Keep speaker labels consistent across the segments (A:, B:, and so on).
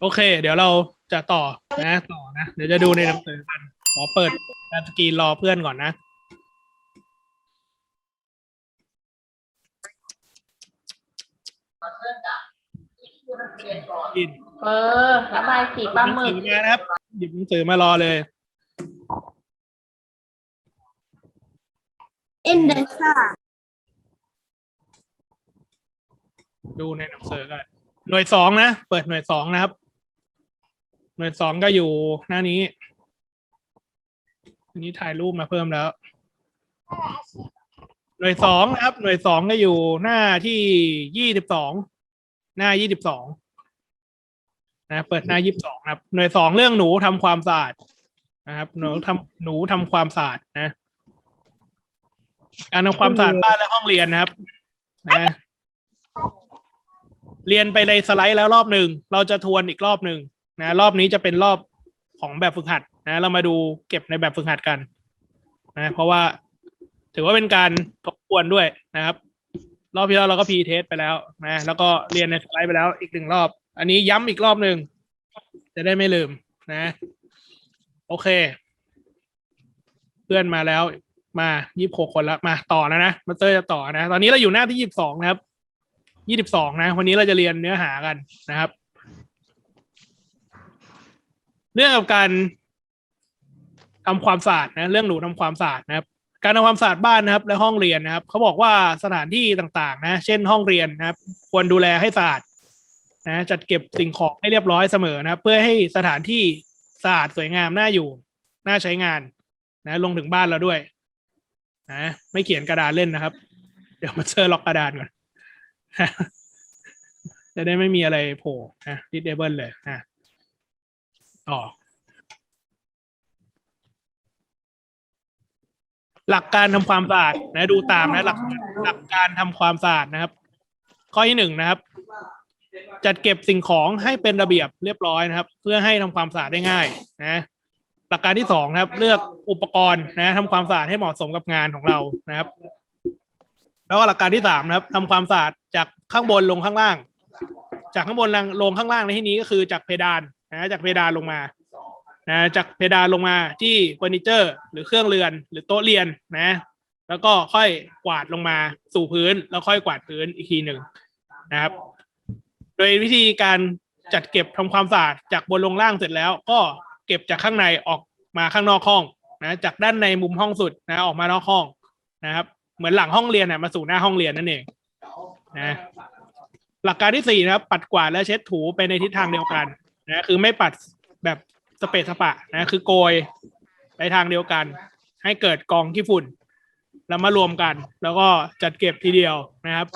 A: โอเค เดี๋ยวเราจะต่อนะต่อนะ เดี๋ยวจะดูในหนังสือกันขอเปิดการสกรีนรอเพื่อนก่อนนะกิน
B: เออระบายสีปลาหมึ
A: ห
B: ก
A: นังสือมานะครับ หยิบหนังสือมารอเลย
C: อินเดซ่า
A: ดูในหนังสือกันหน่วยสองนะ เปิดหน่วยสองนะครับ หน่วยสองก็อยู่หน้านี้อันนี้ถ่ายรูปมาเพิ่มแล้ว หน่วยสองนะครับ หน่วยสองก็อยู่หน้าที่ยี่สิบสองหน้ายี่สิบสองนะเปิดหน้ายี่สิบสองครับ หน่วยสองเรื่องหนูทำความสะอาดนะครับหนูทำหนูทำความสะอาดนะการทำความสะอาดบ้านและห้องเรียนนะครับนะเรียนไปในสไลด์แล้วรอบหนึ่ง เราจะทวนอีกรอบหนึ่ง นะรอบนี้จะเป็นรอบของแบบฝึกหัดนะเรามาดูเก็บในแบบฝึกหัดกันนะเพราะว่าถือว่าเป็นการทบทวนด้วยนะครับ รอบที่แล้วเราก็พีเทสไปแล้วนะแล้วก็เรียนในสไลด์ไปแล้วอีกหนึ่งรอบ อันนี้ย้ำอีกรอบหนึ่งจะได้ไม่ลืมนะ โอเค เพื่อนมาแล้วมายี่สิบหกคนแล้วมาต่อนะนะมาเตอร์จะต่อนะ ตอนนี้เราอยู่หน้าที่ยี่สิบสองนะครับยี่สิบสองนะ วันนี้เราจะเรียนเนื้อหากันนะครับ เรื่องกับการทำความสะอาดนะเรื่องหนูทำความสะอาดนะครับ การทำความสะอาดบ้านนะครับ และห้องเรียนนะครับเขาบอกว่าสถานที่ต่างๆ นะ เช่นห้องเรียนนะครับ ควรดูแลให้สะอาดนะจัดเก็บสิ่งของให้เรียบร้อยเสมอนะครับ เพื่อให้สถานที่สะอาดสวยงามน่าอยู่น่าใช้งานนะลงถึงบ้านเราด้วยนะไม่เขียนกระดานเล่นนะครับ เดี๋ยวมาเจอล็อกกระดานก่อนจะได้ไม่มีอะไรโผล่นะดิสเดเบิลเลยนะ ต่อ หลักการทำความสะอาดนะดูตามนะหลักหลักการทำความสะอาดนะครับ ข้อที่หนึ่งนะครับ จัดเก็บสิ่งของให้เป็นระเบียบเรียบร้อยนะครับ เพื่อให้ทำความสะอาดได้ง่าย นะหลักการที่สองนะครับ เลือกอุปกรณ์นะทำความสะอาดให้เหมาะสมกับงานของเรานะครับ แล้วก็หลักการที่สามนะครับทำความสะอาดจากข้างบนลงข้างล่าง จากข้างบนลงข้างล่างในที่นี้ก็คือจากเพดาน นะจากเพดานลงมานะจากเพดานลงมาที่เฟอร์นิเจอร์ หรือเครื่องเรือน หรือโต๊ะเรียนนะ แล้วก็ค่อยกวาดลงมาสู่พื้น แล้วค่อยกวาดพื้นอีกทีหนึ่งนะครับ โดยวิธีการจัดเก็บทำความสะอาดจากบนลงล่างเสร็จแล้ว ก็เก็บจากข้างในออกมาข้างนอกห้องนะจากด้านในมุมห้องสุดนะออกมานอกห้องนะครับ เหมือนหลังห้องเรียนน่ะมาสู่หน้าห้องเรียนนั่นเองนะหลักการที่สี่นะครับ ปัดกวาดและเช็ดถูไปในทิศทางเดียวกัน นะคือไม่ปัดแบบสเปซสปะนะคือโกยไปทางเดียวกัน ให้เกิดกองขี้ฝุ่น แล้วมารวมกัน แล้วก็จัดเก็บทีเดียวนะครับ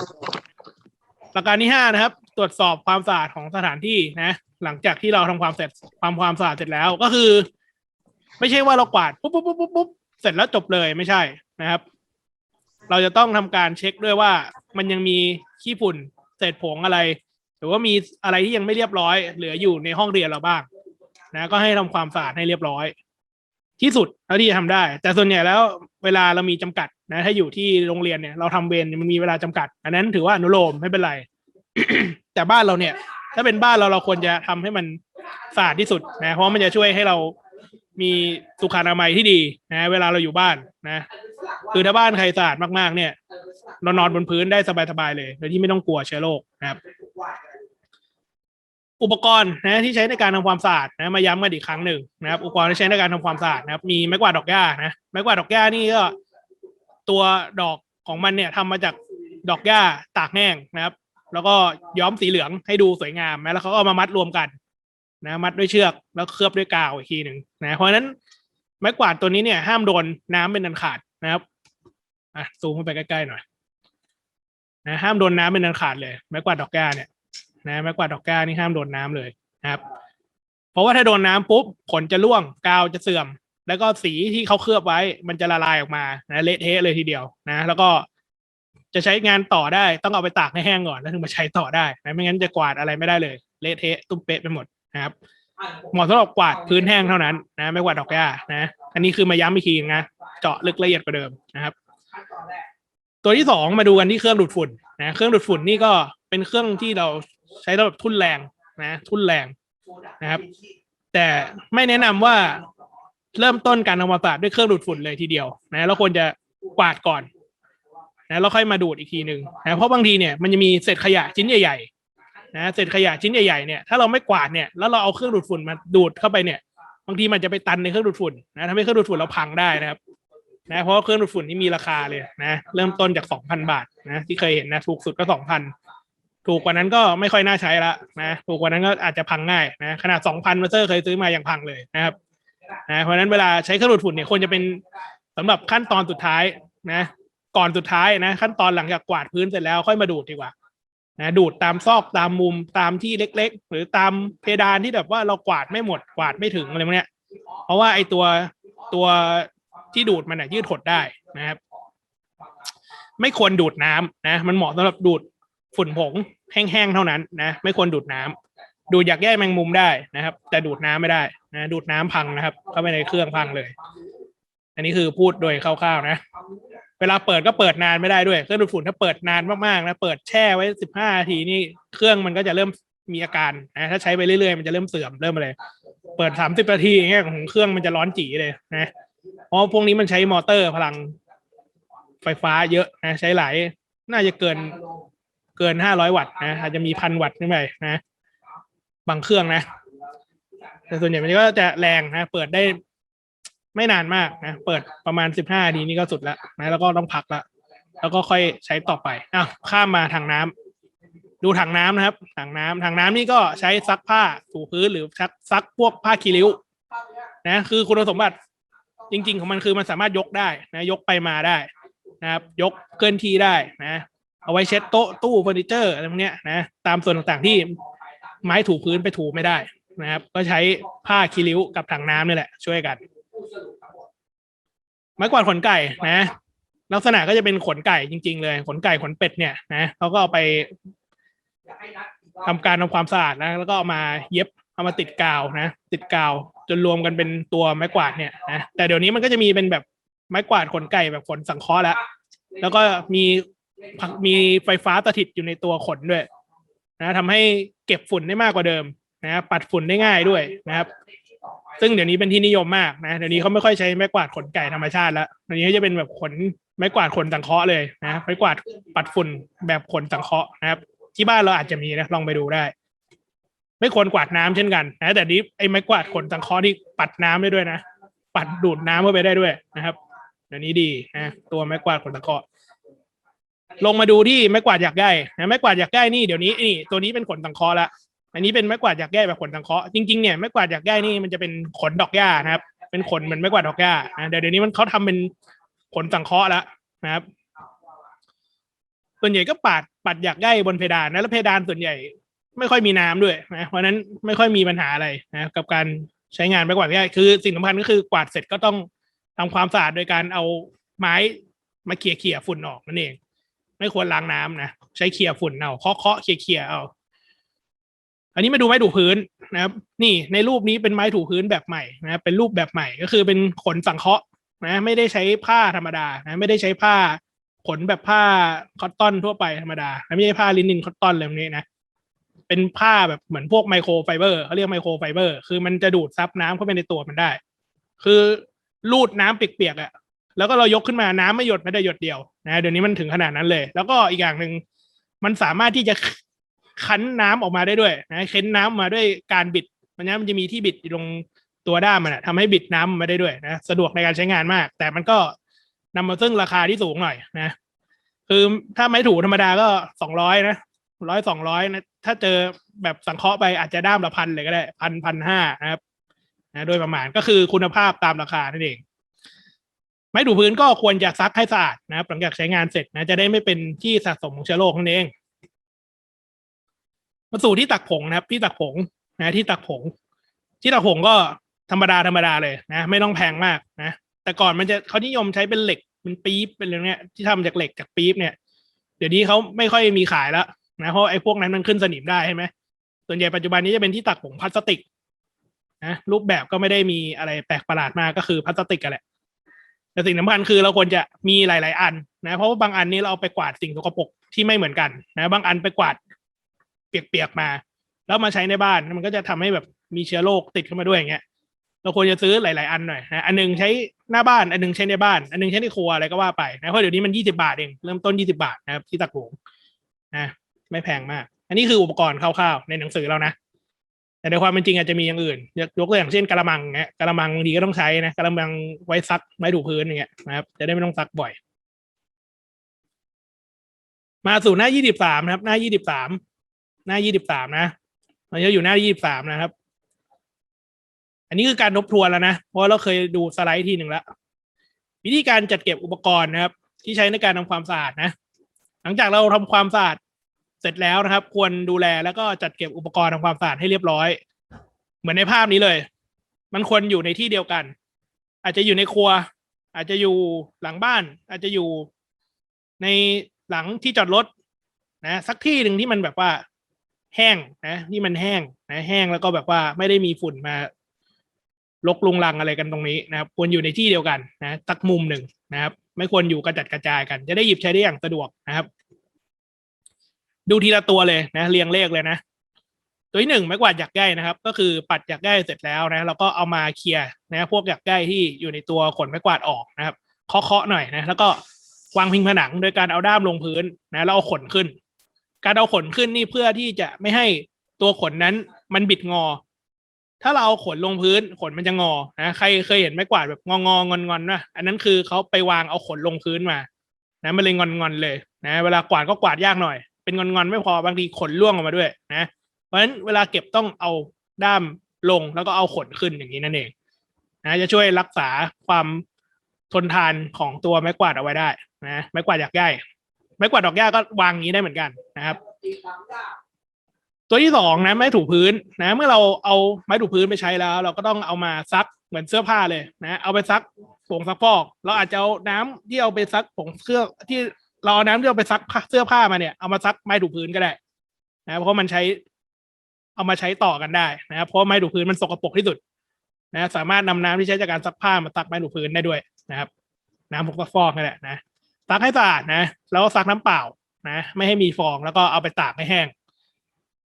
A: หลักการที่ห้านะครับ ตรวจสอบความสะอาดของสถานที่นะ หลังจากที่เราทำความเสร็จความความสะอาดเสร็จแล้วก็คือ ไม่ใช่ว่าเรากวาดปุ๊บปุ๊บปุ๊บปุ๊บปุ๊บเสร็จแล้วจบเลยไม่ใช่นะครับ เราจะต้องทำการเช็คด้วยว่ามันยังมีขี้ฝุ่นเศษผงอะไร รือว่ามีอะไรที่ยังไม่เรียบร้อย เหลืออยู่ในห้องเรียนเราบ้าง นะ ก็ให้ทำความสะอาดให้เรียบร้อย ที่สุดเท่าที่จะทำได้ แต่ส่วนใหญ่แล้วเวลาเรามีจำกัดนะ ถ้าอยู่ที่โรงเรียนเนี่ยเราทำเวรมันมีเวลาจำกัด อันนั้นถือว่าอนุโลมไม่เป็นไร แต่บ้านเราเนี่ย ถ้าเป็นบ้านเราเราควรจะทำให้มันสะอาดที่สุดนะ เพราะมันจะช่วยให้เรามีสุขอนามัยที่ดีนะ เวลาเราอยู่บ้านนะ คือถ้าบ้านใครสะอาดมากๆ เนี่ย เรานอนบนพื้นได้สบายๆเลยโดยที่ไม่ต้องกลัวเชื้อโรคนะครับ อุปกรณ์นะที่ใช้ในการทำความสะอาดนะมาย้ำกันอีกครั้งหนึ่งนะครับอุปกรณ์ที่ใช้ในการทำความสะอาดนะครับ มีไม้กวาดดอกหญ้านะไม้กวาดดอกหญ้านี่ก็ตัวดอกของมันเนี่ยทำมาจากดอกหญ้าตากแห้งนะครับ แล้วก็ย้อมสีเหลืองให้ดูสวยงามนะแล้วเขาก็เอามามัดรวมกันนะมัดด้วยเชือกแล้วเคลือบด้วยกาวอีกทีหนึ่งนะเพราะฉะนั้นไม้กวาดตัวนี้เนี่ยห้ามโดนน้ำเป็นอันขาดนะครับอะซูมเข้าไปใกล้ๆหน่อยนะห้ามโดนน้ำเป็นอันขาดเลยไม้กวาดดอกแก้าเนี่ย นะไม้กวาดดอกก้านี่ห้ามโดนน้ำเลยนะครับ เพราะว่าถ้าโดนน้ำปุ๊บขนจะร่วงกาวจะเสื่อม แล้วก็สีที่เขาเคลือบไว้ มันจะละลายออกมานะเละเทะเลยทีเดียวนะ แล้วก็จะใช้งานต่อได้ต้องเอาไปตากให้แห้งก่อนแล้วถึงมาใช้ต่อได้นะไม่งั้นจะกวาดอะไรไม่ได้เลย เละเทะตุ้มเป๊ะไปหมดนะครับเหมาะสำหรับกวาดพื้นแห้งเท่านั้นนะไม่กวาดดอกหญ้านะ อันนี้คือมาย้ำอีกทีนะเจาะลึกละเอียดกว่าเดิมนะครับ ตัวที่สองมาดูกันที่เครื่องดูดฝุ่นนะเครื่องดูดฝุ่นนี่ก็เป็นเครื่องที่เรา ใช้ระบบทุนแรงนะ ทุนแรงนะครับ แต่ไม่แนะนำว่าเริ่มต้นการทำความสะอาดด้วยเครื่องดูดฝุ่นเลยทีเดียวนะเราควรจะกวาดก่อนนะแล้วค่อยมาดูดอีกทีหนึ่งนะเพราะบางทีเนี่ยมันจะมีเศษขยะชิ้นใหญ่ๆนะเศษขยะชิ้นใหญ่ๆเนี่ยถ้าเราไม่กวาดเนี่ยแล้วเราเอาเครื่องดูดฝุ่นมาดูดเข้าไปเนี่ย บางทีมันจะไปตันในเครื่องดูดฝุ่นนะทำให้เครื่องดูดฝุ่นเราพังได้นะครับนะเพราะเครื่องดูดฝุ่นที่มีราคาเลยนะ เริ่มต้นจากสองพันบาทนะที่เคยเห็นนะถูกสุดก็สองพัน ถูกกว่านั้นก็ไม่ค่อยน่าใช้ละนะถูกกว่านั้นก็อาจจะพังง่ายนะขนาดสองพันมาเซอร์เคยซื้อมายังพังเลยนะครับนะเพราะนั้นเวลาใช้เครื่องดูดฝุ่นเนี่ยควรจะเป็นสำหรับขั้นตอนสุดท้ายนะ ก่อนสุดท้ายนะ ขั้นตอนหลังจากกวาดพื้นเสร็จแล้วค่อยมาดูดดีกว่านะดูดตามซอกตามมุมตามที่เล็ก ๆ หรือตามเพดานที่แบบว่าเรากวาดไม่หมดกวาดไม่ถึงอะไรพวกเนี้ย เพราะว่าไอตัวตัวที่ดูดมันน่ะยืดหดได้นะครับ ไม่ควรดูดน้ำนะ มันเหมาะสำหรับดูด ฝุ่นผงแห้งๆเท่านั้นนะ ไม่ควรดูดน้ำดูดอยากแยกแมงมุมได้นะครับ แต่ดูดน้ำไม่ได้นะดูดน้ำพังนะครับ เข้าไปในเครื่องพังเลย อันนี้คือพูดโดยคร่าวๆนะ เวลาเปิดก็เปิดนานไม่ได้ด้วยเครื่องดูดฝุ่นถ้าเปิดนานมากๆนะเปิดแช่ไว้สิบห้านาทีนี่เครื่องมันก็จะเริ่มมีอาการนะถ้าใช้ไปเรื่อยๆมันจะเริ่มเสื่อมเริ่มอะไรเปิดสามสิบนาทีอย่างเงี้ยของเครื่องมันจะร้อนจีเลยนะเพราะพวกนี้มันใช้มอเตอร์พลังไฟฟ้าเยอะนะใช้หลายน่าจะเกิน เกินห้าร้อยวัตต์นะอาจจะมีพันวัตต์ขึ้นไปนะบางเครื่องนะ แต่ส่วนใหญ่มันก็จะแรงนะเปิดได้ไม่นานมากนะเปิดประมาณสิบห้านาทีนี่ก็สุดแล้วนะแล้วก็ต้องพักละแล้วก็ค่อยใช้ต่อไปอ้าวข้ามมาทางน้ำดูถังน้ำนะครับถังน้ำถังน้ำนี่ก็ใช้ซักผ้าถูพื้นหรือซักซักพวกผ้าคีริ้วนะคือคุณสมบัติจริง ๆ ของมันคือมันสามารถยกได้นะยกไปมาได้นะครับ ยกเคลื่อนที่ได้นะ เอาไว้เช็ดโต๊ะตู้เฟอร์นิเจอร์อะไรพวกเนี้ยนะตามส่วนต่างๆที่ไม้ถูพื้นไปถูไม่ได้นะครับ ก็ใช้ผ้าคีริ้วกับถังน้ำนี่แหละ ช่วยกัน ไม้กวาดขนไก่นะ ลักษณะก็จะเป็นขนไก่จริง ๆ เลย ขนไก่ขนเป็ดเนี่ยนะเขาก็เอาไปทำการทำความสะอาดนะ แล้วก็เอามาเย็บเอามาติดกาวนะ ติดกาวจนรวมกันเป็นตัวไม้กวาดเนี่ยนะแต่เดี๋ยวนี้มันก็จะมีเป็นแบบไม้กวาดขนไก่แบบขนสังเคราะห์แล้วแล้วก็มี มีไฟฟ้าสถิตอยู่ในตัวขนด้วยนะทำให้เก็บฝุ่นได้มากกว่าเดิมนะปัดฝุ่นได้ง่ายด้วยนะครับ ซึ่งเดี๋ยวนี้เป็นที่นิยมมากนะเดี๋ยวนี้เขาไม่ค่อยใช้ไม้กวาดขนไก่ธรรมชาติแล้วเดี๋ยวนี้จะเป็นแบบขนไม้กวาดขนสังเคราะห์เลยนะไม้กวาดปัดฝุ่นแบบขนสังเคราะห์นะครับ ที่บ้านเราอาจจะมีนะลองไปดูได้ ไม่ควรกวาดน้ำเช่นกันนะแต่นี้ไอ้ไม้กวาดขนสังเคราะห์ที่ปัดน้ำได้ด้วยนะปัดดูดน้ำเข้าไปได้ด้วยนะครับเดี๋ยวนี้ดีนะตัวไม้กวาดขนสังเคราะห์ ลงมาดูที่ไม้กวาดอยากได้นะไม้กวาดอยากได้นี่เดี๋ยวนี้นี่ตัวนี้เป็นขนสังเคราะห์ละอันนี้เป็นไม้กวาดอยากได้แบบขนสังเคราะห์จริงๆเนี่ยไม้กวาดอยากได้นี่มันจะเป็นขนดอกหญ้านะครับ เป็นขนเหมือนไม้กวาดดอกหญ้านะแต่เดี๋ยวนี้มันเขาทำเป็นขนสังเคราะห์แล้วนะครับส่วนใหญ่ก็ปาดปัดอยากได้บนเพดานนะแล้วเพดานส่วนใหญ่ไม่ค่อยมีน้ำด้วยนะเพราะนั้นไม่ค่อยมีปัญหาอะไรนะกับการใช้งานไม้กวาดง่ายคือสิ่งสำคัญก็คือกวาดเสร็จก็ต้องทำความสะอาดโดยการเอาไม้มาเขี่ยเขี่ยฝุ่นออกนั่นเอง ไม่ควรล้างน้ำนะใช้เขี่ยฝุ่นเอาเคาะเคาะเขี่ยเขี่ยเอา อันนี้มาดูไม้ถูพื้นนะครับ นี่ในรูปนี้เป็นไม้ถูพื้นแบบใหม่นะเป็นรูปแบบใหม่ก็คือเป็นขนสังเคราะห์นะไม่ได้ใช้ผ้าธรรมดานะไม่ได้ใช้ผ้าขนแบบผ้าคอตตอนทั่วไปธรรมดา ไม่ใช่ผ้าลินินคอตตอนอะไรแบบนี้นะเป็นผ้าแบบเหมือนพวกไมโครไฟเบอร์เขาเรียกไมโครไฟเบอร์ คือมันจะดูดซับน้ำเข้าไปในตัวมันได้ คือลูดน้ำเปียกๆอะ่ะ แล้วก็เรายกขึ้นมาน้ำไม่หยดไม่ได้หยดเดียวนะเดี๋ยวนี้มันถึงขนาดนั้นเลย แล้วก็อีกอย่างหนึ่งมันสามารถที่จะคั้นน้ำออกมาได้ด้วยนะเค้นน้ำออกมาด้วยการบิดมันนี้มันจะมีที่บิดอยู่ตรงตัวด้ามมันอะทำให้บิดน้ำออกมาได้ด้วยนะสะดวกในการใช้งานมาก แต่มันก็นำมาซึ่งราคาที่สูงหน่อยนะคือถ้าไม้ถูธรรมดาก็สองร้อยนะร้อยสองร้อยนะถ้าเจอแบบสังเคราะห์ไปอาจจะด้ามละพันเลยก็ได้พันพันห้านะครับนะโดยประมาณก็คือคุณภาพตามราคานั่นเอง ไม้ถูพื้นก็ควรจะซักให้สะอาดนะครับ หลังจากใช้งานเสร็จนะจะได้ไม่เป็นที่สะสมของเชื้อโรคนั่นเองมาสู่ที่ตักผงนะครับ ที่ตักผงนะที่ตักผง ที่ตักผงก็ธรรมดาธรรมดาเลยนะ ไม่ต้องแพงมากนะ แต่ก่อนมันจะเขานิยมใช้เป็นเหล็กเป็นปี๊บเป็นอะไรเนี้ยที่ทำจากเหล็กจากปี๊บเนี่ย เดี๋ยวนี้เขาไม่ค่อยมีขายแล้วนะเพราะไอ้พวกนั้นมันขึ้นสนิมได้ใช่ไหมส่วนใหญ่ปัจจุบันนี้จะเป็นที่ตักผงพลาสติกนะรูปแบบก็ไม่ได้มีอะไรแปลกประหลาดมากก็คือพลาสติกกันแหละ แต่สิ่งสำคัญคือเราควรจะมีหลาย ๆ อันนะเพราะว่าบางอันนี้เราเอาไปกวาดสิ่งสกปรกที่ไม่เหมือนกันนะบางอันไปกวาดเปียก ๆ มา แล้วมาใช้ในบ้านมันก็จะทำให้แบบมีเชื้อโรคติดเข้ามาด้วยอย่างเงี้ยเราควรจะซื้อหลาย ๆ อันหน่อยนะอันหนึงใช้หน้าบ้านอันหนึงใช้ในบ้าน อันหนึงใช้ในครัวอะไรก็ว่าไปนะเพราะเดี๋ยวนี้มันยี่สิบาทเองเริ่มต้นยี่สิบาทนะครับที่ตักผงนะไม่แพงมาก อันนี้คืออุปกรณ์คร่าว ๆ ในหนังสือเรานะ แต่ในความเป็นจริงอาจจะมีอย่างอื่น ยกตัวอย่างเช่นกระมังเงี้ยกระมังบางทีก็ต้องใช้นะกระมังไว้ซักไม้ถูพื้นอย่างเงี้ยนะครับจะได้ไม่ต้องซักบ่อย มาสู่หน้ายี่สิบสามนะครับ หน้ายี่สิบสามหน้ายี่สิบสามนะเราจะอยู่หน้ายี่สิบสามนะครับ อันนี้คือการทบทวนแล้วนะเพราะเราเคยดูสไลด์ทีหนึ่งแล้ววิธีการจัดเก็บอุปกรณ์นะครับ ที่ใช้ในการทำความสะอาดนะ หลังจากเราทำความสะอาด เสร็จแล้วนะครับ ควรดูแลแล้วก็จัดเก็บอุปกรณ์ทำความสะอาดให้เรียบร้อย เหมือนในภาพนี้เลย มันควรอยู่ในที่เดียวกัน อาจจะอยู่ในครัว อาจจะอยู่หลังบ้าน อาจจะอยู่ในหลังที่จอดรถนะสักที่หนึ่งที่มันแบบว่า แห้งนะที่มันแห้งนะแห้งแล้วก็แบบว่าไม่ได้มีฝุ่นมาลกลุงลังอะไรกันตรงนี้นะครับ ควรอยู่ในที่เดียวกันนะสักมุมหนึ่งนะครับ ไม่ควรอยู่กระจัดกระจายกัน จะได้หยิบใช้ได้อย่างสะดวกนะครับ ดูทีละตัวเลยนะเรียงเลขเลยนะ ตัวที่หนึ่งไม้กวาดหยักใยนะครับ ก็คือปัดหยักใยเสร็จแล้วนะเราก็เอามาเคลียร์นะพวกหยักใยที่อยู่ในตัวขนไม้กวาดออกนะครับเคาะๆหน่อยนะแล้วก็วางพิงผนังโดยการเอาด้ามลงพื้นนะแล้วเอาขนขึ้น การเอาขนขึ้นนี่เพื่อที่จะไม่ให้ตัวขนนั้นมันบิดงอ ถ้าเราเอาขนลงพื้นขนมันจะงอนะใครเคยเห็นไม้กวาดแบบงองงอนงอนนะอันนั้นคือเขาไปวางเอาขนลงพื้นมานะมันเลยงอนงอนๆเลยนะ เวลากวาดก็กวาดยากหน่อย เป็นงอนงอนๆไม่พอบางทีขนร่วงออกมาด้วยนะ เพราะฉะนั้นเวลาเก็บต้องเอาด้ามลงแล้วก็เอาขนขึ้นอย่างนี้นั่นเองนะจะช่วยรักษาความทนทานของตัวไม้กวาดเอาไว้ได้นะไม้กวาดหยักใยไม้กวาดดอกหญ้าก็วางอย่างนี้ได้เหมือนกันนะครับ ตัวที่สองนะไม้ถูพื้นนะ เมื่อเราเอาไม้ถูพื้นไปใช้แล้ว เราก็ต้องเอามาซักเหมือนเสื้อผ้าเลยนะ เอาไปซักผงซักฟอก เราอาจจะเอาน้ำที่เอาไปซักผงเสื้อที่ เราเอาน้ำที่เอาไปซักเสื้อผ้ามาเนี่ยเอามาซักไม้ถูพื้นก็ได้ นะเพราะมันใช้ เอามาใช้ต่อกันได้นะครับเพราะไม้ถูพื้นมันสกปรกที่สุด นะสามารถนำน้ำที่ใช้จากการซักผ้ามาซักไม้ถูพื้นได้ด้วยนะครับ น้ำผงซักฟอกนี่แหละนะซักให้สะอาดนะ แล้วก็ซักน้ำเปล่านะไม่ให้มีฟองแล้วก็เอาไปตากให้แห้ง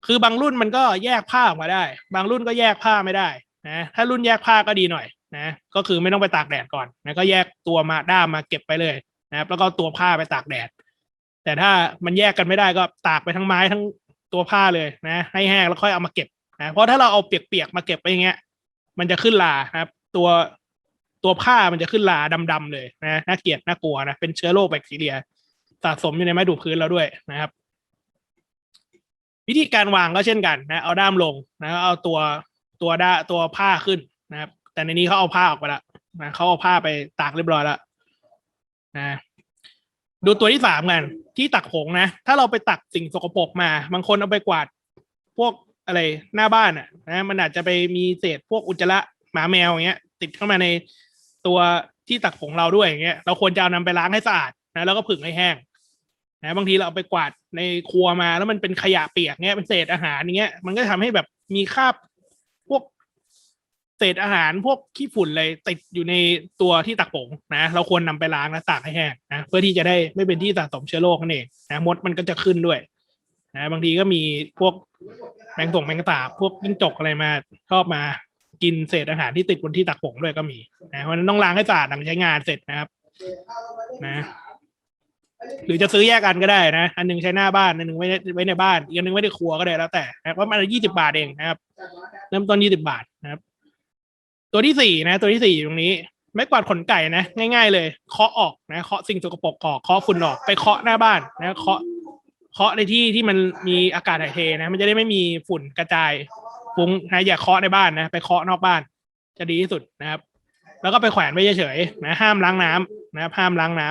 A: คือบางรุ่นมันก็แยกผ้าออกมาได้ บางรุ่นก็แยกผ้าไม่ได้นะถ้ารุ่นแยกผ้าก็ดีหน่อยนะก็คือไม่ต้องไปตากแดดก่อนนะก็แยกตัวมาด้ามมาเก็บไปเลย นะครับ แล้วก็ตัวผ้าไปตากแดด แต่ถ้ามันแยกกันไม่ได้ก็ตากไปทั้งไม้ทั้งตัวผ้าเลยนะ ให้แห้งแล้วค่อยเอามาเก็บนะเพราะถ้าเราเอาเปียกๆมาเก็บไปอย่างเงี้ย มันจะขึ้นลานะครับ ตัวตัวผ้ามันจะขึ้นลาดำๆเลยนะน่าเกลียดน่ากลัวนะเป็นเชื้อโรคแบคทีเรียสะสมอยู่ในไม้ดูดพื้นเราด้วยนะครับ วิธีการวางก็เช่นกันนะ เอาด้ามลงนะเอาตัวตัวด้าตัวผ้าขึ้นนะครับ แต่ในนี้เขาเอาผ้าออกไปแล้วนะเขาเอาผ้าไปตากเรียบร้อยแล้ว นะดูตัวที่สามกันที่ตักผงนะ ถ้าเราไปตักสิ่งสกปรกมา บางคนเอาไปกวาดพวกอะไรหน้าบ้านอะนะมันอาจจะไปมีเศษพวกอุจจาระหมาแมวอย่างเงี้ย ติดเข้ามาในตัวที่ตักผงเราด้วยอย่างเงี้ยเราควรจะเอานำไปล้างให้สะอาดนะแล้วก็ผึ่งให้แห้งนะบางทีเราเอาไปกวาดในครัวมาแล้วมันเป็นขยะเปียกเงี้ยเป็นเศษอาหารอย่างเงี้ย มันก็ทำให้แบบมีคราบ เศษอาหารพวกขี้ฝุ่นเลยติดอยู่ในตัวที่ตักผงนะ เราควรนำไปล้างและตากให้แห้งนะเพื่อที่จะได้ไม่เป็นที่สะสมเชื้อโรคนั่นเองนะมดมันก็จะขึ้นด้วยนะบางทีก็มีพวกแมงส่งแมงสาบพวกจิ้งจกอะไรมาชอบมากินเศษอาหารที่ติดบนที่ตักผงด้วยก็มีนะเพราะนั้นต้องล้างให้สะอาดหลังใช้งานเสร็จนะครับ นะ หรือจะซื้อแยกกันก็ได้นะ อันหนึงใช้หน้าบ้านอันหนึงไว้ในไว้ในบ้านอีกอันหนึงไว้ในครัวก็ได้แล้วแต่นะเพราะมันยี่สิบาทเองนะครับ เริ่มต้นยี่สิบาทนะครับ ตัวที่สี่นะ ตัวที่สี่อยู่ตรงนี้ ไม้กวาดขนไก่นะ ง่าย ๆ เลยเคาะออกนะเคาะสิ่งสกปรกออกเคาะฝุ่นออกไปเคาะหน้าบ้านนะเคาะเคาะในที่ที่มันมีอากาศถ่ายเทนะ มันจะได้ไม่มีฝุ่นกระจายฟุ้งนะอย่าเคาะในบ้านนะไปเคาะนอกบ้าน จะดีที่สุดนะครับ แล้วก็ไปแขวนไว้เฉยๆนะห้ามล้างน้ำนะครับห้ามล้างน้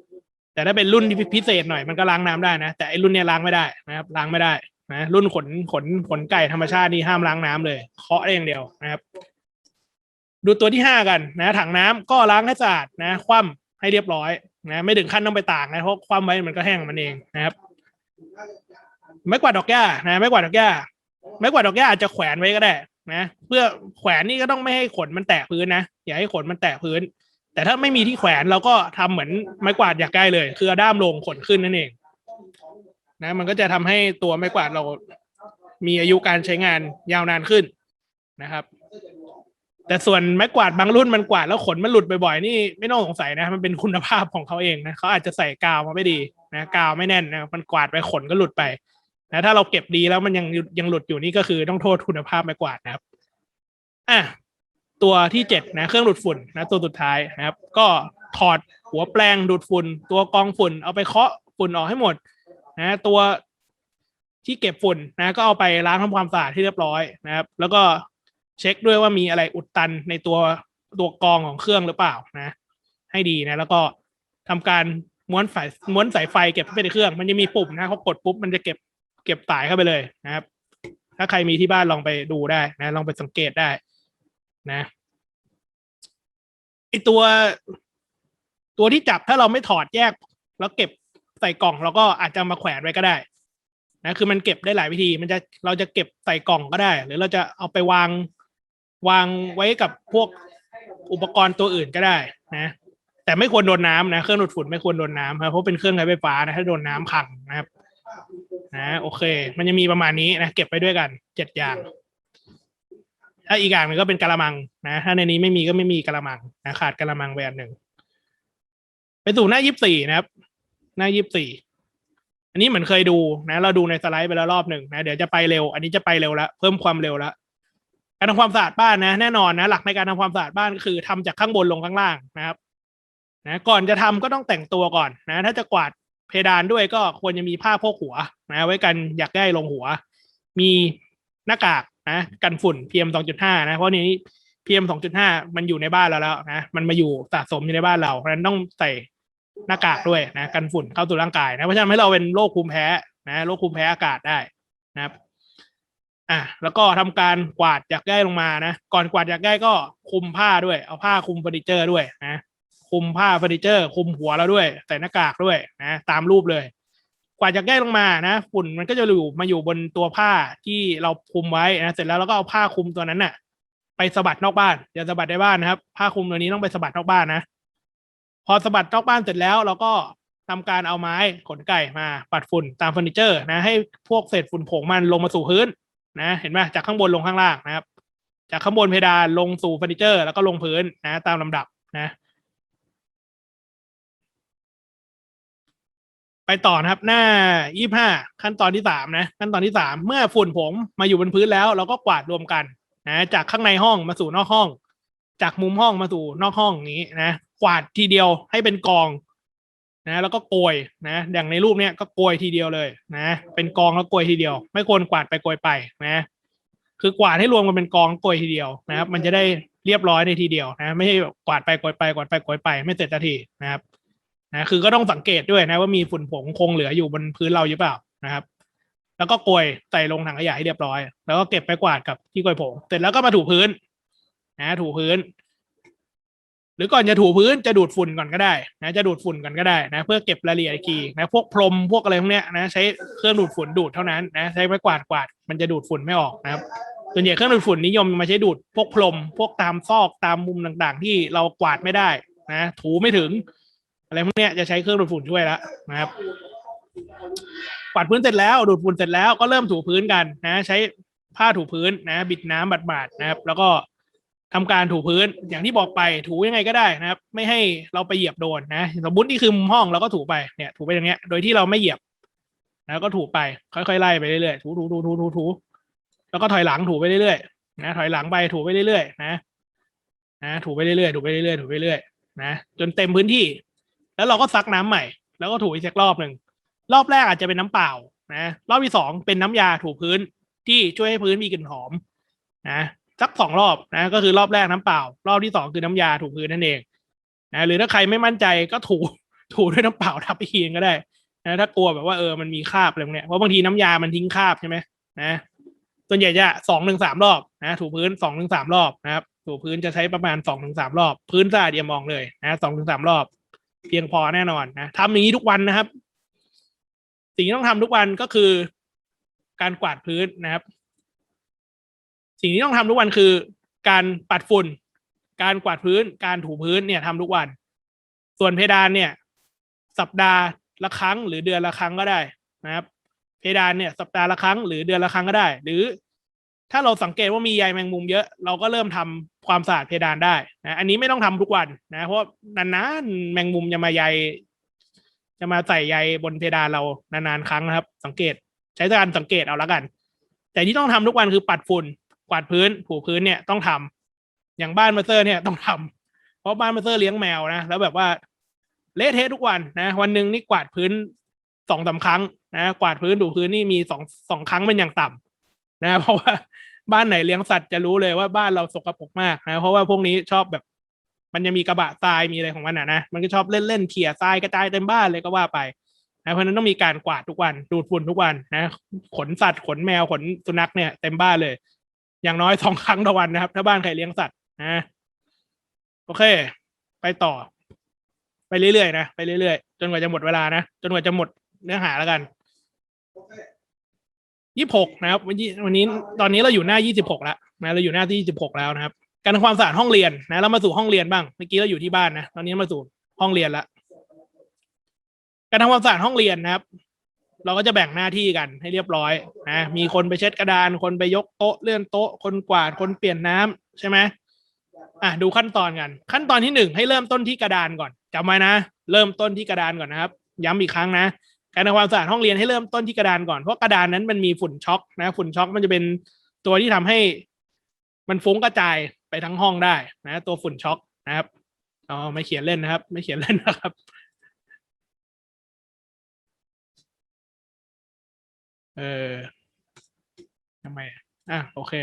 A: ำแต่ถ้าเป็นรุ่นที่พิเศษหน่อยมันก็ล้างน้ำได้นะ แต่ไอ้รุ่นเนี้ยล้างไม่ได้นะครับ ล้างไม่ได้นะรุ่นขนขนขนไก่ธรรมชาตินี่ห้ามล้างน้ำเลยเคาะได้องเดียวนะครับ ดูตัวที่ห้ากันนะ ถังน้ำก็ล้างให้สะอาดนะ คว่ำให้เรียบร้อยนะไม่ถึงขั้นต้องไปตากนะเพราะคว่ำไว้มันก็แห้งมันเองนะครับไม้กวาดดอกหญ้านะ ไม้กวาดดอกหญ้าไม้กวาดดอกหญ้าอาจจะแขวนไว้ก็ได้ นะ เพื่อแขวนนี่ก็ต้องไม่ให้ขนมันแตะพื้นนะอย่าให้ขนมันแตะพื้น แต่ถ้าไม่มีที่แขวนเราก็ทำเหมือนไม้กวาดอยากได้เลย คือด้ามลงขนขึ้นนั่นเอง นะ มันก็จะทำให้ตัวไม้กวาดเรามีอายุการใช้งานยาวนานขึ้นนะครับ แต่ส่วนไม้กวาดบางรุ่นมันกวาดแล้วขนมันหลุดบ่อยๆนี่ไม่ต้องสงสัยนะ มันเป็นคุณภาพของเขาเองนะเขาอาจจะใส่กาวมาไม่ดีนะกาวไม่แน่นนะมันกวาดไปขนก็หลุดไปนะถ้าเราเก็บดีแล้วมันยังยังหลุดอยู่นี่ก็คือต้องโทษคุณภาพไม้กวาดนะครับอะตัวที่เจ็ดนะเครื่องดูดฝุ่นนะตัวสุดท้ายนะครับ ก็ถอดหัวแปลงดูดฝุ่น ตัวกองฝุ่นเอาไปเคาะฝุ่นออกให้หมดนะตัวที่เก็บฝุ่นนะก็เอาไปล้างทำความสะอาดที่เรียบร้อยนะครับ แล้วก็ เช็คด้วยว่ามีอะไรอุดตันในตัวตัวกรองของเครื่องหรือเปล่านะ ให้ดีนะ แล้วก็ทำการม้วนสายม้วนสายไฟเก็บเข้าไปในเครื่อง มันจะมีปุ่มนะเขากดปุ๊บมันจะเก็บเก็บสายเข้าไปเลยนะครับ ถ้าใครมีที่บ้านลองไปดูได้นะ ลองไปสังเกตได้นะไอตัว ตัวที่จับถ้าเราไม่ถอดแยก แล้วเก็บใส่กล่องเราก็อาจจะมาแขวนไว้ก็ได้นะคือมันเก็บได้หลายวิธี มันจะเราจะเก็บใส่กล่องก็ได้ หรือเราจะเอาไปวาง วางไว้กับพวกอุปกรณ์ตัวอื่นก็ได้นะ แต่ไม่ควรโดนน้ำนะ เครื่องดูดฝุ่นไม่ควรโดนน้ำครับเพราะเป็นเครื่องใช้ไฟฟ้านะถ้าโดนน้ำพังนะครับนะโอเค มันจะมีประมาณนี้นะ เก็บไปด้วยกันเจ็ดอย่างถ้าอีกอย่างหนึ่งก็เป็นกะละมังนะ ถ้าในนี้ไม่มีก็ไม่มีกะละมังนะขาดกะละมังไปอันหนึ่งไปสู่หน้ายี่สิบสี่นะครับ หน้ายี่สิบสี่อันนี้เหมือนเคยดูนะ เราดูในสไลด์ไปแล้วรอบหนึ่งนะเดี๋ยวจะไปเร็ว อันนี้จะไปเร็วแล้วเพิ่มความเร็วแล้ว การทำความสะอาดบ้านนะ แน่นอนนะ หลักในการทำความสะอาดบ้านก็คือทำจากข้างบนลงข้างล่างนะครับ นะก่อนจะทำก็ต้องแต่งตัวก่อนนะ ถ้าจะกวาดเพดานด้วยก็ควรจะมีผ้าโพกหัวนะ ไว้กันอยากได้ลงหัว มีหน้ากากนะกันฝุ่น PM 2.5 นะ เพราะนี้ PM 2.5 มันอยู่ในบ้านเราแล้วนะ มันมาอยู่สะสมอยู่ในบ้านเราเพราะฉะนั้นต้องใส่หน้ากากด้วยนะกันฝุ่นเข้าสู่ร่างกายนะเพราะฉะนั้นให้เราเป็นโรคภูมิแพ้นะโรคภูมิแพ้อากาศได้นะครับ อะแล้วก็ทำการกวาดอยากได้ลงมานะ ก่อนกวาดอยากได้ก็คุมผ้าด้วย เอาผ้าคุมเฟอร์นิเจอร์ด้วยนะคุมผ้าเฟอร์นิเจอร์ คุมหัวเราด้วยใส่หน้ากากด้วยนะ ตามรูปเลย กว่าจะแก้ลงมานะ ฝุ่นมันก็จะอยู่มาอยู่บนตัวผ้าที่เราคุมไว้นะเสร็จแล้วเราก็เอาผ้าคุมตัวนั้นน่ะ ไปสะบัดนอกบ้านอย่าสะบัดในบ้านนะครับ ผ้าคุมตัวนี้ต้องไปสะบัดนอกบ้านนะพอสะบัดนอกบ้านเสร็จแล้วเราก็ทำการเอาไม้ขนไก่มาปัดฝุ่นตามเฟอร์นิเจอร์ นะ ให้พวกเศษฝุ่นผงมันลงมาสู่พื้น นะเห็นไหมจากข้างบนลงข้างล่างนะครับ จากข้างบนเพดานลงสู่เฟอร์นิเจอร์ แล้วก็ลงพื้นนะ ตามลำดับนะ ไปต่อนะครับ หน้ายี่ห้าขั้นตอนที่สามนะ ขั้นตอนที่สามเมื่อฝุ่นผงมาอยู่บนพื้นแล้ว เราก็กวาดรวมกันนะจากข้างในห้องมาสู่นอกห้อง จากมุมห้องมาสู่นอกห้องนี้นะกวาดทีเดียวให้เป็นกอง นะแล้วก็โกยนะอย่างในรูปเนี้ยก็โกยทีเดียวเลยนะ เป็นกองแล้วโกยทีเดียว ไม่ควรกวาดไปโกยไปนะ คือกวาดให้รวมกันเป็นกองโกยทีเดียวนะครับ มันจะได้เรียบร้อยในทีเดียวนะ ไม่ใช่กวาดไปโกยไปกวาดไปโกยไป ไม่เสร็จสักทีนะครับนะคือก็ต้องสังเกตด้วยนะว่ามีฝุ่นผงคงเหลืออยู่บนพื้นเราหรือเปล่านะครับ แล้วก็โกยใส่ลงถังขยะให้เรียบร้อย แล้วก็เก็บไปกวาดกับที่โกยผงเสร็จแล้วก็มาถูพื้นนะถูพื้น หรือก่อนจะถูพื้นจะดูดฝุ่นก่อนก็ได้นะจะดูดฝุ่นก่อนก็ได้นะเพื่อเก็บรายละเอียดอีกทีนะพวกพรมพวกอะไรพวกเนี้ยนะใช้เครื่องดูดฝุ่นดูดเท่านั้นนะใช้ไม้กวาดกวาดมันจะดูดฝุ่นไม่ออกนะครับส่วนใหญ่เครื่องดูดฝุ่นนิยมมาใช้ดูดพวกพรมพวกตามซอกตามมุมต่างๆ ที่เรากวาดไม่ได้นะถูไม่ถึง อะไรพวกเนี้ยจะใช้เครื่องดูดฝุ่นช่วยแล้วนะครับกวาดพื้นเสร็จแล้วดูดฝุ่นเสร็จแล้วก็เริ่มถูพื้นกันนะ ใช้ผ้าถูพื้นนะ บิดน้ำบาดๆนะครับ แล้วก็ ทำการถูพื้นอย่างที่บอกไปถูยังไงก็ได้นะครับ ไม่ให้เราไปเหยียบโดนนะสมมตินี่คือมุมห้องเราก็ถูไปเนี่ย ถูไปอย่างเงี้ย โดยที่เราไม่เหยียบแล้วก็ถูไป ค่อยๆไล่ไปเรื่อยๆถูถูถูถูถูถูแล้วก็ถอยหลังถูไปเรื่อยๆนะถอยหลังไปถูไปเรื่อยๆนะนะถูไปเรื่อยๆถูไปเรื่อยๆถูไปเรื่อยๆนะจนเต็มพื้นที่ แล้วเราก็ซักน้ำใหม่ แล้วก็ถูอีกสักรอบหนึ่งรอบแรกอาจจะเป็นน้ำเปล่านะรอบที่สองเป็นน้ำยาถูพื้นที่ช่วยให้พื้นมีกลิ่นหอมนะ สักสองรอบนะ ก็คือรอบแรกน้ำเปล่า รอบที่สองคือน้ำยาถูพื้นนั่นเองนะหรือถ้าใครไม่มั่นใจก็ถูถูด้วยน้ำเปล่าทับไปทีนึงก็ได้นะถ้ากลัวแบบว่าเออมันมีคราบอะไรพวกเนี้ยเพราะบางทีน้ำยามันทิ้งคราบใช่ไหมนะส่วนใหญ่จะสองถึงสามรอบนะถูพื้นสองถึงสามรอบนะครับถูพื้นจะใช้ประมาณสองถึงสามรอบ พื้นสะอาดเดียมองเลยนะสองถึงสามรอบ เพียงพอแน่นอนนะทำอย่างนี้ทุกวันนะครับ สิ่งที่ต้องทำทุกวันก็คือ การกวาดพื้นนะครับ สิ่งที่ต้องทำทุกวันคือ การปัดฝุ่น การกวาดพื้น การถูพื้นเนี่ยทำทุกวัน ส่วนเพดานเนี่ย สัปดาห์ละครั้งหรือเดือนละครั้งก็ได้นะครับ เพดานเนี่ยสัปดาห์ละครั้งหรือเดือนละครั้งก็ได้ หรือ ถ้าเราสังเกตว่ามีใยแมงมุมเยอะเราก็เริ่มทำความสะอาดเพดานได้นะอันนี้ไม่ต้องทำทุกวันนะเพราะนานๆแมงมุมจะมาใยจะมาใส่ใยบนเพดานเรานานๆครั้งนะครับ สังเกตใช้การสังเกตเอาละกัน แต่ที่ต้องทำทุกวันคือปัดฝุ่น กวาดพื้นถูพื้นเนี่ยต้องทำอย่างบ้านมาเซอร์เนี่ยต้องทำเพราะบ้านมาเซอร์เลี้ยงแมวนะแล้วแบบว่าเละเทะทุกวันนะวันหนึ่งนี่กวาดพื้นสองสาครั้งนะกวาดพื้นถูพื้นนี่มีสองสองครั้งเป็นอย่างต่ำนะ เพราะว่าบ้านไหนเลี้ยงสัตว์จะรู้เลยว่าบ้านเราสกปรกมากนะ เพราะว่าพวกนี้ชอบแบบ มันจะมีกระบะทรายมีอะไรของมันอะนะมันก็ชอบเล่นเล่นเขี่ยทรายกระจายเต็มบ้านเลยก็ว่าไปนะเพราะนั้นต้องมีการกวาดทุกวันดูดฝุ่นทุกวันนะ ขนสัตว์ขนแมวขนสุนัขเนี่ยเต็มบ้านเลย อย่างน้อยสองครั้งต่อวันนะครับ ถ้าบ้านใครเลี้ยงสัตว์นะโอเค ไปต่อ ไปเรื่อยๆนะไปเรื่อยๆจนกว่าจะหมดเวลานะจนกว่าจะหมดเนื้อหาแล้วกันยี่หกนะครับ วันนี้วันนี้ตอนนี้เราอยู่หน้ายี่สิบหกแล้วนะเราอยู่หน้าที่ยี่สิบหกแล้วนะครับ การทำความสะอาดห้องเรียนนะเรามาสู่ห้องเรียนบ้างเมื่อกี้เราอยู่ที่บ้านนะตอนนี้มาสู่ห้องเรียนละการทำความสะอาดห้องเรียนนะครับ เราก็จะแบ่งหน้าที่กันให้เรียบร้อยนะมีคนไปเช็ดกระดาน คนไปยกโต๊ะเลื่อนโต๊ะคนกวาดคนเปลี่ยนน้ำใช่ไหมอะดูขั้นตอนกัน ขั้นตอนที่หนึ่งให้เริ่มต้นที่กระดานก่อนจำไว้นะ เริ่มต้นที่กระดานก่อนนะครับ ย้ำอีกครั้งนะการทำความสะอาดห้องเรียนให้เริ่มต้นที่กระดานก่อนเพราะกระดานนั้นมันมีฝุ่นช็อกนะฝุ่นช็อกมันจะเป็นตัวที่ทำให้ มันฟุ้งกระจายไปทั้งห้องได้นะ ตัวฝุ่นช็อกนะครับอ๋อไม่เขียนเล่นนะครับ ไม่เขียนเล่นนะครับ เออทำไมอะโอเค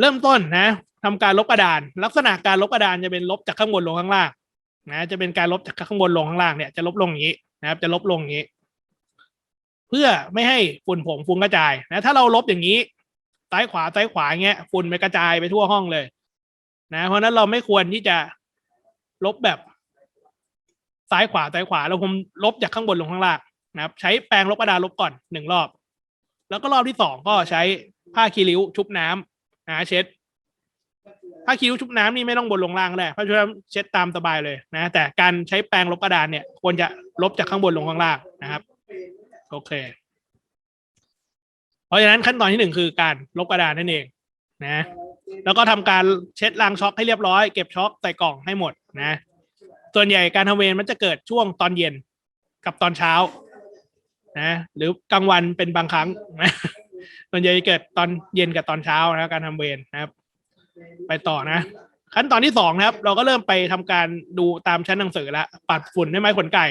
A: เริ่มต้นนะทำการลบกระดาน ลักษณะการลบกระดานจะเป็นลบจากข้างบนลงข้างล่างนะจะเป็นการลบจากข้างบนลงข้างล่างเนี่ยจะลบลงอย่างนี้นะครับ จะลบลงอย่างนี้ เพื่อไม่ให้ฝุ่นผงฟุ้งกระจายนะถ้าเราลบอย่างนี้ซ้ายขวาซ้ายขวาเงี้ยฝุ่นไปกระจายไปทั่วห้องเลย นะ เพราะนั้นเราไม่ควรที่จะลบแบบซ้ายขวาซ้ายขวาเราคงลบจากข้างบนลงข้างล่าง นะครับ ใช้แปรงลบกระดาลบก่อนหนึ่งรอบ แล้วก็รอบที่สองก็ใช้ผ้าคีริ้วชุบน้ำนะเช็ดผ้าคีริ้วชุบน้ำนี่ไม่ต้องบนลงล่างก็ได้ผ้าชุบน้ำเช็ดตามสบายเลยนะ แต่การใช้แปรงลบกระดานเนี่ยควรจะลบจากข้างบนลงข้างล่างนะครับ โอเค เพราะฉะนั้นขั้นตอนที่หนึ่งคือการลบกระดานนั่นเองนะ แล้วก็ทำการเช็ดล้างช็อคให้เรียบร้อยเก็บช็อคใส่กล่องให้หมดนะ ส่วนใหญ่การทำเวรมันจะเกิดช่วงตอนเย็นกับตอนเช้า นะ หรือกลางวันเป็นบางครั้งนะส่วนใหญ่จะเกิดตอนเย็นกับตอนเช้านะการทำเวรนะครับ ไปต่อนะ ขั้นตอนที่สองนะครับ เราก็เริ่มไปทำการดูตามชั้นหนังสือละปัดฝุ่นให้ไม้ขนไก่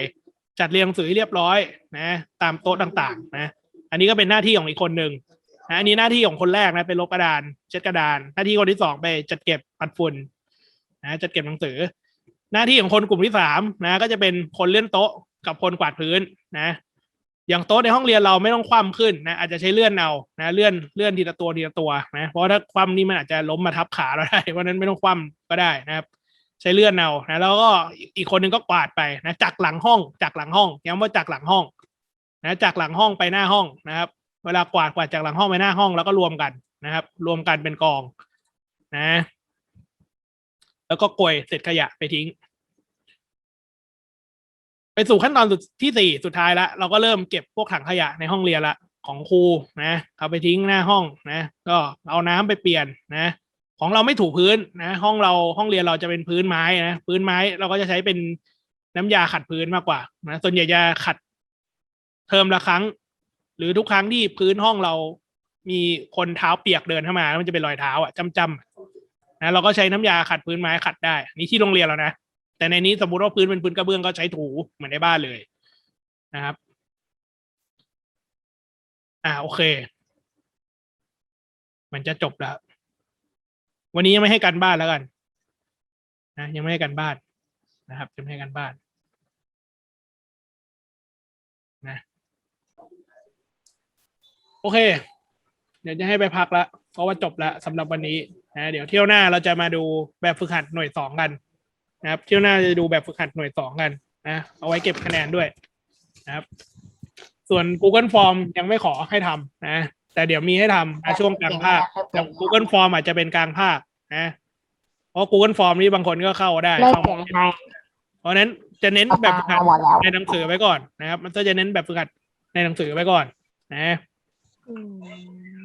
A: จัดเรียงหนังสือให้เรียบร้อยนะ ตามโต๊ะต่างๆ นะ อันนี้ก็เป็นหน้าที่ของอีกคนหนึ่งนะอันนี้หน้าที่ของคนแรกนะเป็นลบกระดานเช็ดกระดาน หน้าที่คนที่สองไปจัดเก็บปัดฝุ่นนะจัดเก็บหนังสือ หน้าที่ของคนกลุ่มที่สามนะ ก็จะเป็นคนเลื่อนโต๊ะกับคนกวาดพื้นนะ อย่างโต๊ะในห้องเรียนเราไม่ต้องคว่ำขึ้นนะอาจจะใช้เลื่อนเอานะเลื่อนเลื่อนทีละตัวทีละตัวนะเพราะถ้าคว่ำนี่มันอาจจะล้มมาทับขาเราได้เพราะนั้นไม่ต้องคว่ำก็ได้นะครับ ใช้เลื่อนเอานะแล้วก็อีกคนหนึ่งก็กวาดไปนะจากหลังห้องจากหลังห้องย้ำว่าจากหลังห้องนะจากหลังห้องไปหน้าห้องนะครับ เวลากวาดกวาดจากหลังห้องไปหน้าห้องแล้วก็รวมกันนะครับ รวมกันเป็นกองนะ แล้วก็กลวยเศษขยะไปทิ้ง ไปสู่ขั้นตอนสุดที่สี่สุดท้ายละเราก็เริ่มเก็บพวกถังขยะในห้องเรียนละของครูนะเอาไปทิ้งหน้าห้องนะ ก็เอาน้ำไปเปลี่ยนนะ ของเราไม่ถูพื้นนะ ห้องเราห้องเรียนเราจะเป็นพื้นไม้นะพื้นไม้เราก็จะใช้เป็นน้ำยาขัดพื้นมากกว่านะส่วนใหญ่จะขัดเทอมละครั้ง หรือทุกครั้งที่พื้นห้องเรามีคนเท้าเปียกเดินเข้ามาแล้วมันจะเป็นรอยเท้าอะจำๆนะเราก็ใช้น้ำยาขัดพื้นไม้ขัดได้ นี่ที่โรงเรียนเรานะ แต่ในนี้สมมติว่าพื้นเป็นพื้นกระเบื้องก็ใช้ถูเหมือนในบ้านเลยนะครับ อ่าโอเค มันจะจบแล้ว วันนี้ยังไม่ให้การบ้านแล้วกัน นะยังไม่ให้การบ้านนะครับยังไม่ให้การบ้านนะโอเค เดี๋ยวจะให้ไปพักล้วเพราะว่าจบล้วสำหรับวันนี้นะเดี๋ยวเที่ยวหน้าเราจะมาดูแบบฝึกหัดหน่วยสองกัน นะครับเที่ยวหน้าจะดูแบบฝึกหัดหน่วยสองกันนะเอาไว้เก็บคะแนนด้วยนะครับ ส่วน Google Form ยังไม่ขอให้ทำนะแต่เดี๋ยวมีให้ทำนะช่วงกลางภาคแต่ Google Form อาจจะเป็นกลางภาคนะเพราะ Google Form นี่บางคนก็เข้าได้
C: เลิก
A: เข้า
C: เสียงไทย
A: เพราะฉะนั้นจะเน้น
C: เอา
A: แบบฝึกหัด
C: หมดแล้ว
A: ในหนังสือไว้ก่อนนะครับ มันก็จะเน้นแบบฝึกหัดในหนังสือไปก่อน นะ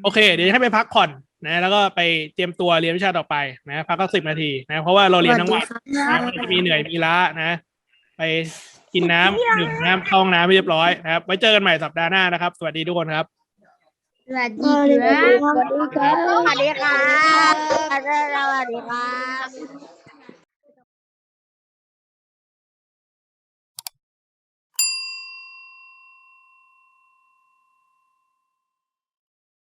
A: โอเค เดี๋ยวให้ไปพักผ่อน นะแล้วก็ไปเตรียมตัวเรียนวิชาต่อไปนะพักก็สิบนาทีนะเพราะว่าเราเรียนทั้งวันนะมันจะมีเหนื่อยมีล้านะ ไปกินน้ำดื่มน้ำเข้าห้องน้ำให้เรียบร้อยนะครับ ไว้เจอกันใหม่สัปดาห์หน้านะครับ สวัสดีทุกคนครับ
C: สวัสดีครับ
D: สวัสดีครับ
C: สวัสดีครับสวัสดีครับ